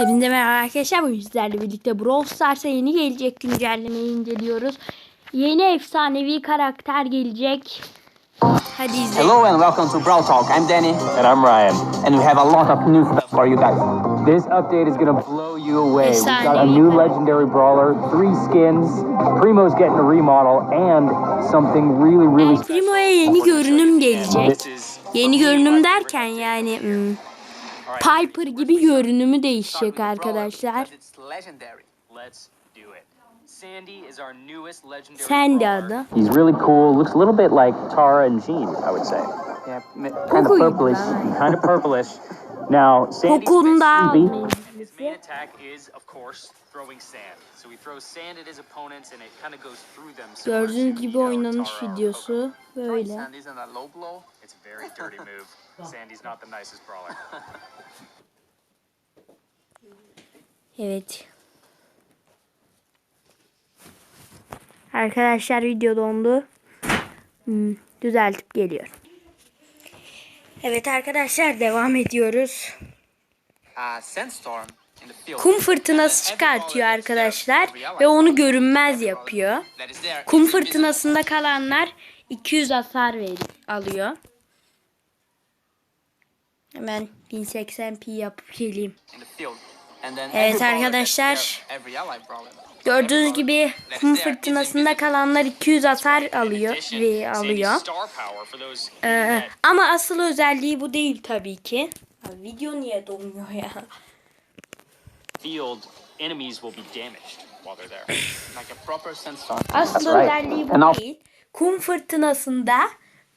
Hepinize merhaba arkadaşlar. Bugün sizlerle birlikte Brawl Stars'a yeni gelecek güncellemeyi inceliyoruz. Yeni efsanevi karakter gelecek. Hadi izleyin. Hello and welcome to Brawl Talk. I'm Danny, And I'm Ryan. and we have a lot of new stuff for you guys. This update is gonna blow you away. We've got a new legendary brawler, three skins, Primo's getting a remodel, and something really, really El Primo'ya yeni görünüm gelecek. Yeni görünüm derken yani hmm, Piper gibi görünümü değişecek arkadaşlar. Sandy is our newest legendary Sandy brawler. adı. He's really cool. Looks a little bit like Tara and Jean, I would say. Yeah, Kind of purplish. Kind of purplish. Now, Sandy's. His main attack is, of course, throwing sand. So he throws sand at his opponents and it kind of goes through them. Gördüğünüz gibi oynanış videosu böyle. It's a very dirty move. Sandy's not the nicest brawler. Evet. Arkadaşlar video dondu. Hmm, düzeltip geliyor. Evet arkadaşlar devam ediyoruz. Kum fırtınası çıkartıyor arkadaşlar ve onu görünmez yapıyor. Kum fırtınasında kalanlar 200 hasar ver alıyor. Hemen 1080p yapıp geleyim. Evet arkadaşlar. Gördüğünüz gibi kum fırtınasında kalanlar 200 hasar alıyor ve alıyor. Ee, ama asıl özelliği bu değil tabii ki. Abi video niye donmuyor ya? field, enemies will be damaged while they're there. Like a proper sandstorm. Asıl özelliği bu değil. Kum fırtınasında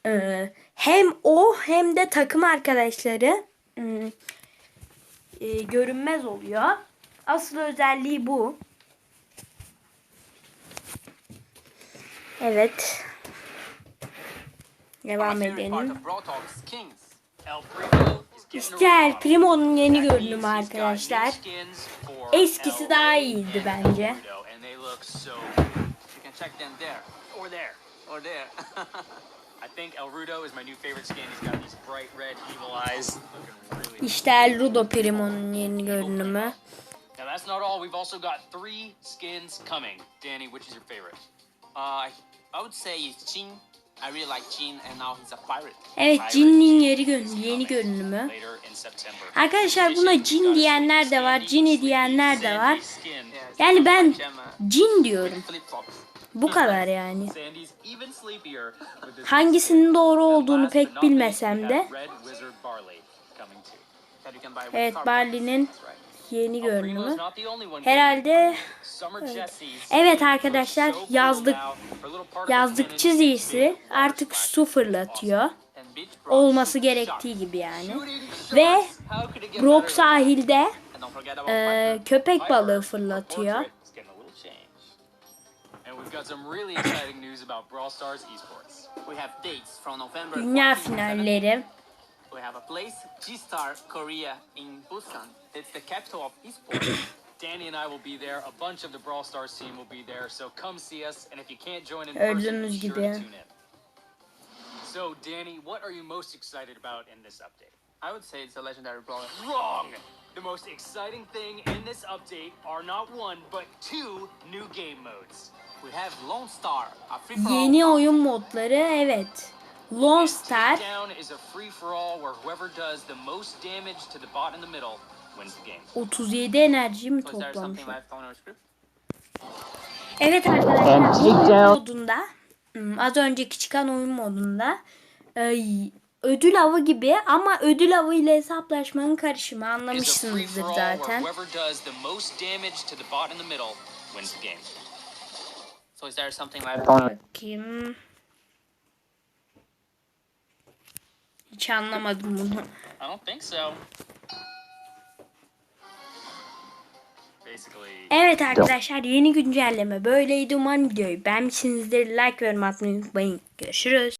e, hem o hem de takım arkadaşları e, e, görünmez oluyor. Asıl özelliği bu. Evet. Devam edelim. İşte El. Primo'nun yeni görünümü arkadaşlar. Eskisi daha iyiydi bence. I think El Rudo is my new favorite skin. He's got these bright red evil eyes. Looking really İşte El Rudo Primo'nun yeni görünümü. Now that's not all. We've also got three skins coming. Danny, which is your favorite? uh, I would say it's Jin. I really like Jin, and now he's a pirate. Evet Jin'in yeri gö yeni görünümü. Arkadaşlar buna Jin diyenler de var, Jin'i diyenler de var. Yani ben Jin diyorum. Bu kadar yani. Hangisinin doğru olduğunu pek bilmesem de evet. Barley'nin yeni görünümü. Herhalde Jesse's Evet arkadaşlar yazlıkçı cannon ziysi artık su fırlatıyor. Olması gerektiği gibi yani. Ve Brock sahilde e, köpek balığı fırlatıyor. Got some really exciting news about Brawl Stars esports. We have dates from November Dünya 14 to 17. finalleri. We have a place, G-Star Korea in Busan. It's the capital of esports. Danny and I will be there. A bunch of the Brawl Stars team will be there. So come see us. And if you can't join in person, be sure to tune in. So, Danny, what are you most excited about in this update? I would say it's a legendary brawler. Wrong! The most exciting thing in this update are not one, but two new game modes. Yeni oyun modları evet. Lone Star. Takedown is a free for all where whoever does the most damage to the bot in the middle wins the game. 37 enerji mi Was there toplamış? something left on our script? Evet arkadaşlar oyun modunda hmm, az önceki çıkan oyun modunda e, ödül avı gibi ama ödül avı ile hesaplaşmanın karışımı Is a free anlamışsınızdır for all where zaten. So is there something left? Bakayım. Hiç anlamadım bunu. I don't think so. Basically, Evet arkadaşlar yeni güncelleme böyleydi. Umarım videoyu beğenmişsinizdir. Like ve yorum atmayı unutmayın. Görüşürüz.